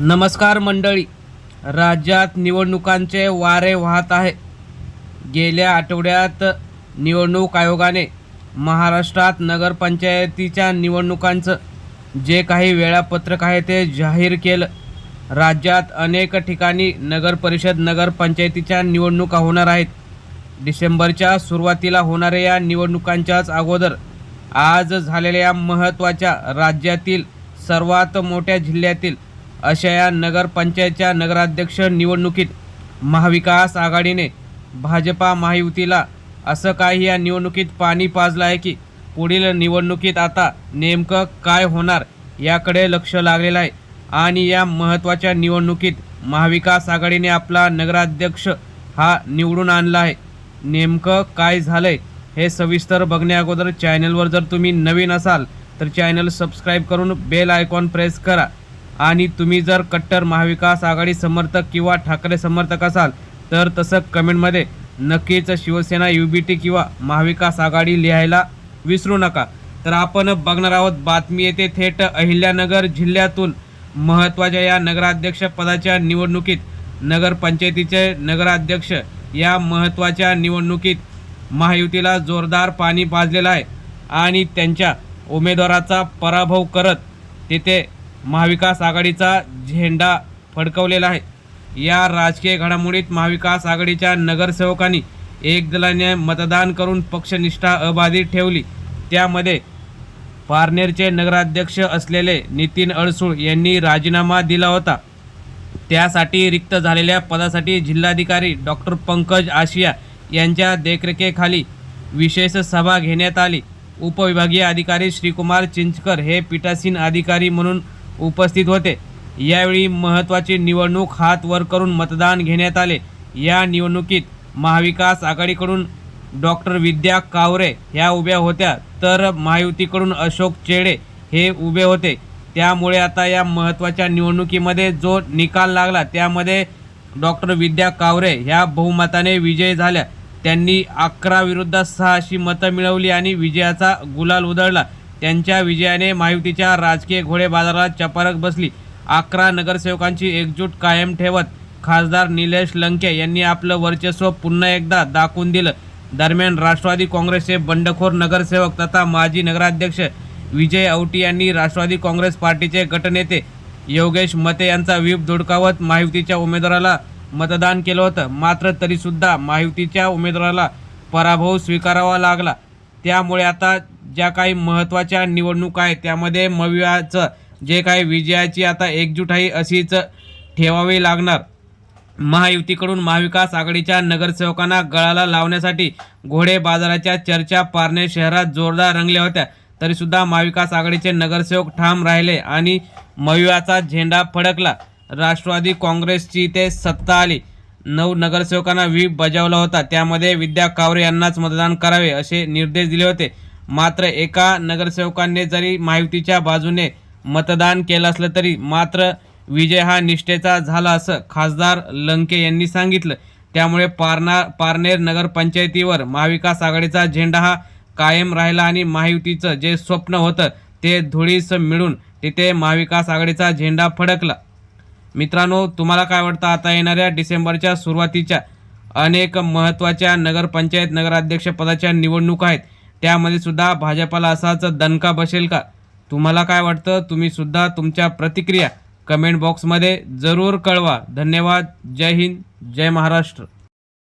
नमस्कार मंडळी. राज्यात निवडणुकांचे वारे वाहत आहे. गेल्या आठवड्यात निवडणूक आयोगाने महाराष्ट्रात नगरपंचायतीच्या निवडणुकांचं जे काही वेळापत्रक आहे ते जाहीर केलं. राज्यात अनेक ठिकाणी नगरपरिषद नगरपंचायतीच्या निवडणुका होणार आहेत. डिसेंबरच्या सुरुवातीला होणाऱ्या या निवडणुकांच्याच अगोदर आज झालेल्या महत्त्वाच्या राज्यातील सर्वात मोठ्या जिल्ह्यातील अशा या नगरपंचायतच्या नगराध्यक्ष निवडणुकीत महाविकास आघाडीने भाजपा महायुतीला असं काही या निवडणुकीत पाणी पाजलं आहे की पुढील निवडणुकीत आता नेमकं काय होणार याकडे लक्ष लागलेलं आहे. आणि या महत्त्वाच्या निवडणुकीत महाविकास आघाडीने आपला नगराध्यक्ष हा निवडून आणला आहे. नेमकं काय झालं आहे हे सविस्तर बघण्याअगोदर चॅनलवर जर तुम्ही नवीन असाल तर चॅनल सबस्क्राईब करून बेल आयकॉन प्रेस करा. आणि तुम्ही जर कट्टर महाविकास आघाडी समर्थक किंवा ठाकरे समर्थक असाल तर तसं कमेंटमध्ये नक्कीच शिवसेना यू बी टी किंवा महाविकास आघाडी लिहायला विसरू नका. तर आपण बघणार आहोत बातमी येते थेट अहिल्यानगर जिल्ह्यातून. महत्त्वाच्या या नगराध्यक्ष पदाच्या निवडणुकीत नगरपंचायतीचे नगराध्यक्ष या महत्त्वाच्या निवडणुकीत महायुतीला जोरदार पाणी पाजलेलं आहे. आणि त्यांच्या उमेदवाराचा पराभव करत तिथे महाविकास आघाडीचा झेंडा फडकवलेला आहे. या राजकीय घडामोडीत महाविकास आघाडीच्या नगरसेवकांनी एक दलाने मतदान करून पक्षनिष्ठा अबाधित ठेवली. त्यामध्ये पारनेरचे नगराध्यक्ष असलेले नितीन अडसूळ यांनी राजीनामा दिला होता. त्यासाठी रिक्त झालेल्या पदासाठी जिल्हाधिकारी डॉक्टर पंकज आशिया यांच्या देखरेखीखाली विशेष सभा घेण्यात आली. उपविभागीय अधिकारी श्रीकुमार चिंचकर हे पीठासीन अधिकारी म्हणून उपस्थित होते. यावेळी महत्त्वाची निवडणूक हात वर करून मतदान घेण्यात आले. या निवडणुकीत महाविकास आघाडीकडून डॉक्टर विद्या कावरे ह्या उभ्या होत्या. तर महायुतीकडून अशोक चेडे हे उभे होते. त्यामुळे आता या महत्त्वाच्या निवडणुकीमध्ये जो निकाल लागला त्यामध्ये डॉक्टर विद्या कावरे ह्या बहुमताने विजय झाल्या. त्यांनी अकरा विरुद्ध सहा अशी मतं मिळवली आणि विजयाचा गुलाल उधळला. त्यांच्या विजयाने महायुतीच्या राजकीय घोडे बाजारात चपारक बसली. अकरा नगरसेवकांची एकजूट कायम ठेवत खासदार निलेश लंके यांनी आपलं वर्चस्व पुन्हा एकदा दाखवून दिलं. दरम्यान राष्ट्रवादी काँग्रेसचे बंडखोर नगरसेवक तथा माजी नगराध्यक्ष विजय औटी यांनी राष्ट्रवादी काँग्रेस पार्टीचे गटनेते योगेश मते यांचा व्हीप धुडकावत महायुतीच्या उमेदवाराला मतदान केलं होतं. मात्र तरीसुद्धा महायुतीच्या उमेदवाराला पराभव स्वीकारावा लागला. त्यामुळे आता ज्या काही महत्त्वाच्या निवडणुका आहेत त्यामध्ये मवियाचं जे काही विजयाची आता एकजूट आहे अशीच ठेवावी लागणार. महायुतीकडून महाविकास आघाडीच्या नगरसेवकांना गळाला लावण्यासाठी घोडे बाजाराच्या चर्चा पारणे शहरात जोरदार रंगल्या होत्या. तरीसुद्धा महाविकास आघाडीचे नगरसेवक ठाम राहिले आणि मयुयाचा झेंडा फडकला. राष्ट्रवादी काँग्रेसची ते सत्ता आली. नऊ नगरसेवकांना व्हीप बजावला होता. त्यामध्ये विद्या कावरे यांनाच मतदान करावे असे निर्देश दिले होते. मात्र एका नगरसेवकांनी जरी महायुतीच्या बाजूने मतदान केलं असलं तरी मात्र विजय हा निष्ठेचा झाला असं खासदार लंके यांनी सांगितलं. त्यामुळे पारना पारनेर नगरपंचायतीवर महाविकास आघाडीचा झेंडा हा कायम राहिला आणि महायुतीचं जे स्वप्न होतं ते धुळीस मिळून तिथे महाविकास आघाडीचा झेंडा फडकला. मित्रांनो तुम्हाला काय वाटतं? आता येणाऱ्या डिसेंबरच्या सुरुवातीच्या अनेक महत्त्वाच्या नगरपंचायत नगराध्यक्षपदाच्या निवडणूक निवडणुका आहेत. त्यामध्ये सुद्धा भाजपाला असाच दणका बसेल का? तुम्हाला काय वाटतं? तुम्ही सुद्धा तुमच्या प्रतिक्रिया कमेंट बॉक्समध्ये जरूर कळवा. धन्यवाद. जय हिंद. जय महाराष्ट्र.